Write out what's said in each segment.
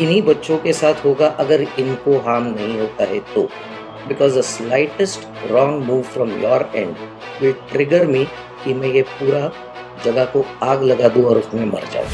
इन्हीं बच्चों के साथ होगा अगर इनको हार्म नहीं होता है तो। Because the slightest wrong move from your end will trigger me कि मैं ये पूरा जगह को आग लगा दूं और उसमें मर जाऊं।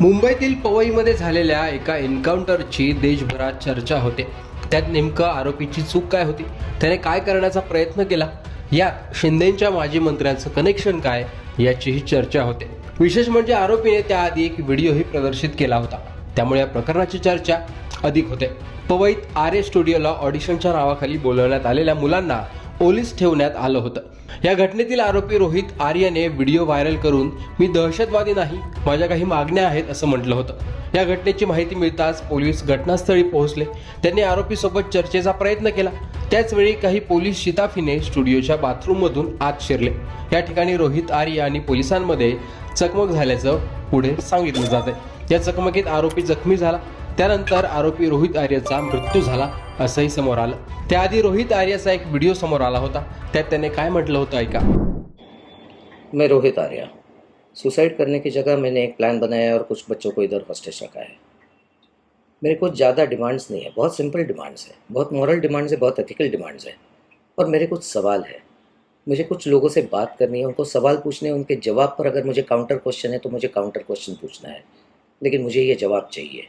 मुंबईतील पवईमध्ये झालेल्या एका एन्काउंटरची देशभरात चर्चा होते. त्यात नेमकं आरोपीची चूक काय होती? त्याने काय करण्याचा प्रयत्न केला? यात शिंदेच्या माजी मंत्र्यांचं कनेक्शन काय याचीही चर्चा होते. विशेष म्हणजे आरोपीने त्याआधी एक व्हिडिओही प्रदर्शित केला होता. त्यामुळे या प्रकरणाची चर्चा अधिक होते. पवईत आर्य स्टुडिओला ऑडिशनच्या नावाखाली बोलवण्यात आलेल्या मुलांना ओलीस ठेवण्यात आलं होतं. या घटनेतील आरोपी रोहित आर्यने व्हिडिओ व्हायरल करून मी दहशतवादी नाही माझ्या काही मागण्या आहेत असं म्हटलं होतं. या घटनेची माहिती मिळताच पोलीस घटनास्थळी पोहोचले. त्यांनी आरोपीसोबत चर्चेचा प्रयत्न केला. त्याचवेळी काही पोलीस शिताफीने स्टुडिओच्या बाथरूममधून आत शिरले. या ठिकाणी रोहित आर्य आणि पोलिसांमध्ये चकमक झाल्याचं पुढे सांगितलं जात आहे या चकमकीत आरोपी जखमी झाला. त्यानंतर आरोपी रोहित आर्यचा मृत्यू झाला असंही समोर आलं. त्याआधी रोहित आर्यचा एक व्हिडिओ समोर आला होता. त्यात त्याने काय म्हटलं होतं ऐका. मैं रोहित आर्या. सुसाइड करने की जगह मैंने एक प्लान बनाया और कुछ बच्चों को इधर हॉस्टेज रखा है। मेरे को ज़्यादा डिमांड्स नहीं है। बहुत सिंपल डिमांड्स है। बहुत मॉरल डिमांड्स है, बहुत एथिकल डिमांड्स है। और मेरे कुछ सवाल है। मुझे कुछ लोगों से बात करनी है, उनको सवाल पूछने उनके जवाब पर अगर मुझे काउंटर क्वेश्चन है तो मुझे काउंटर क्वेश्चन पूछना है। लेकिन मुझे ये जवाब चाहिए।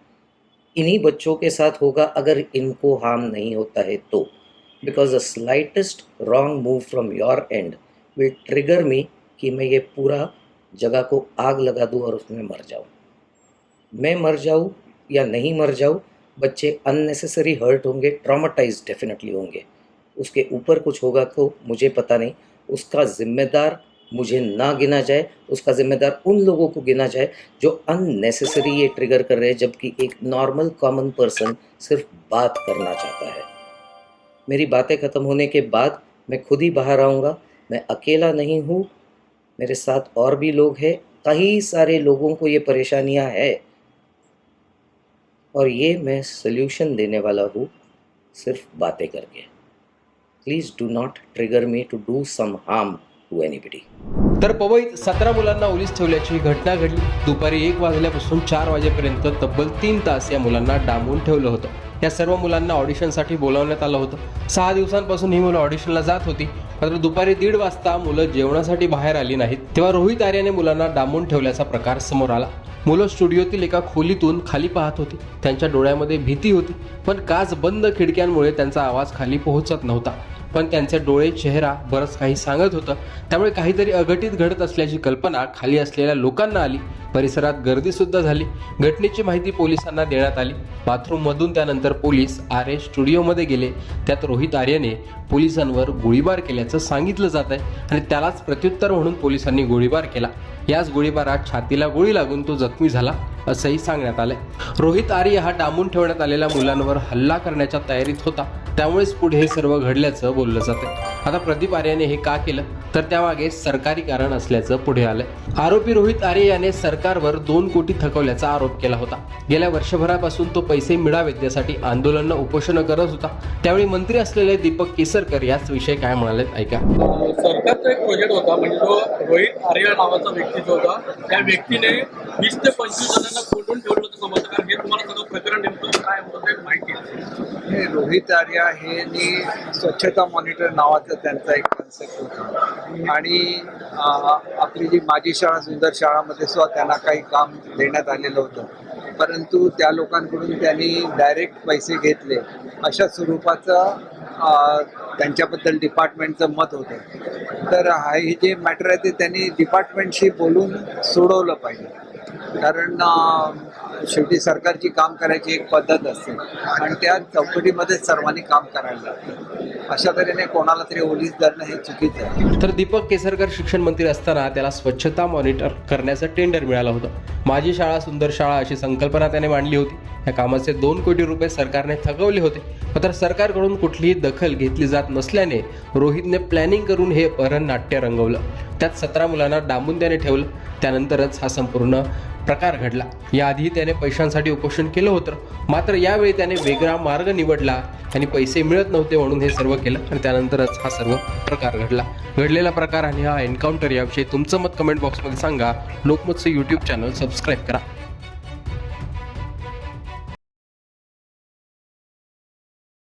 इन्हीं बच्चों के साथ होगा, अगर इनको हार्म नहीं होता है तो। Because the slightest wrong move from your end will trigger me कि मैं ये पूरा जगह को आग लगा दूँ और उसमें मर जाऊँ। मैं मर जाऊँ या नहीं मर जाऊँ, बच्चे अननेसेसरी हर्ट होंगे ट्रामाटाइज डेफिनेटली होंगे। उसके ऊपर कुछ होगा तो मुझे पता नहीं, उसका जिम्मेदार मुझे ना गिना जाए, उसका जिम्मेदार उन लोगों को गिना जाए जो अननेसेसरी ये ट्रिगर कर रहे हैं, जबकि एक नॉर्मल कॉमन पर्सन सिर्फ़ बात करना चाहता है। मेरी बातें ख़त्म होने के बाद मैं खुद ही बाहर आऊँगा, मैं अकेला नहीं हूँ, मेरे साथ और भी लोग हैं, कई सारे लोगों को ये परेशानियाँ है। और ये मैं सल्यूशन देने वाला हूँ, सिर्फ़ बातें करके। Please do not trigger me to do some harm to तर पवईत सतरा मुलांना ओलीस ठेवल्याची घटना घडली. दुपारी एक वाजल्यापासून चार वाजेपर्यंत तब्बल तीन तास या मुलांना डांबून ठेवलं होतं. या सर्व मुलांना ऑडिशनसाठी बोलावण्यात आलं होतं. सहा दिवसांपासून ही मुलं ऑडिशनला जात होती. मात्र दुपारी दीड वाजता मुलं जेवणासाठी बाहेर आली नाहीत. तेव्हा रोहित आर्याने मुलांना डांबून ठेवल्याचा प्रकार समोर आला. मुलं स्टुडिओतील एका खोलीतून खाली पाहत होती. त्यांच्या डोळ्यामध्ये भीती होती. पण काच बंद खिडक्यांमुळे त्यांचा आवाज खाली पोहोचत नव्हता. पण त्यांचे डोळे चेहरा बरंच काही सांगत होतं. त्यामुळे काहीतरी अघटित घडत असल्याची कल्पना खाली असलेल्या लोकांना आली. परिसरात गर्दीसुद्धा झाली. घटनेची माहिती पोलिसांना देण्यात आली. बाथरूममधून त्यानंतर पोलीस आर्य स्टुडिओमध्ये गेले. त्यात रोहित आर्यने पोलिसांवर गोळीबार केल्याचं सांगितलं जात आहे आणि त्यालाच प्रत्युत्तर म्हणून पोलिसांनी गोळीबार केला. याच गोळीबारात छातीला गोळी लागून तो जखमी झाला. असंही सांगण्यात आलंय. रोहित आर्य हा डांबून ठेवण्यात आलेल्या मुलांवर हल्ला करण्याच्या तयारीत होता. त्यामुळेच पुढे हे सर्व घडल्याचं बोललं जातं आता प्रदीप आर्याने हे का केलं? तर त्यामागे सरकारी कारण असल्याचं पुढे आलंय. आरोपी रोहित आर्य याने सरकारवर दोन कोटी थकवल्याचा आरोप केला होता. गेल्या वर्षभरापासून तो पैसे मिळावेत यासाठी आंदोलन उपोषण करत होता. त्यावेळी मंत्री असलेले दीपक केसरकर याच विषय काय म्हणाले ऐका. सरकारचा एक प्रोजेक्ट होता. म्हणजे जो रोहित आर्य नावाचा व्यक्ती जो होता त्या व्यक्तीने वीस ते पंचवीस जणांना कोंडून ठेवलं होतं समजतं हे तुम्हाला सगळं प्रकरण नेमकं काय होतं ते माहिती आहे. हे रोहित आर्या हे स्वच्छता मॉनिटर नावाचा त्यांचा एक कन्सेप्ट होता. आणि आपली जी माझी शाळा सुंदर शाळामध्ये सुद्धा त्यांना काही काम देण्यात आलेलं होतं. परंतु त्या लोकांकडून त्यांनी डायरेक्ट पैसे घेतले. अशा स्वरूपाचं त्यांच्याबद्दल डिपार्टमेंटचं मत होतं. तर हे जे मॅटर आहे ते त्यांनी डिपार्टमेंटशी बोलून सोडवलं पाहिजे. कारण शेवटी सरकारची काम करायची एक पद्धत असते. आणि त्या चौकटीमध्ये सर्वांनी काम करायला लागतं. अशा तऱ्हेने कोणाला तरी ओलीस धरणं हे चुकीचं आहे. तर दीपक केसरकर शिक्षण मंत्री असताना त्याला स्वच्छता मॉनिटर करण्याचं टेंडर मिळालं होतं. माझी शाळा सुंदर शाळा अशी संकल्पना त्याने मांडली होती. या कामाचे दोन कोटी रुपये सरकारने थकवले होते. मात्र सरकारकडून कुठलीही दखल घेतली जात नसल्याने रोहितने प्लॅनिंग करून हे अपहरण नाट्य रंगवलं. त्यात सतरा मुलांना डांबून त्याने ठेवलं. त्यानंतरच हा संपूर्ण प्रकार घडला. याआधी त्याने पैशांसाठी उपोषण केलं होतं. मात्र यावेळी त्याने वेगळा मार्ग निवडला. आणि पैसे मिळत नव्हते म्हणून हे सर्व केलं आणि त्यानंतरच हा सर्व प्रकार घडला. घडलेला प्रकार आणि हा एन्काउंटर याविषयी तुमचं मत कमेंट बॉक्समध्ये सांगा. लोकमतचं यूट्यूब चॅनल सबस्क्राईब करा.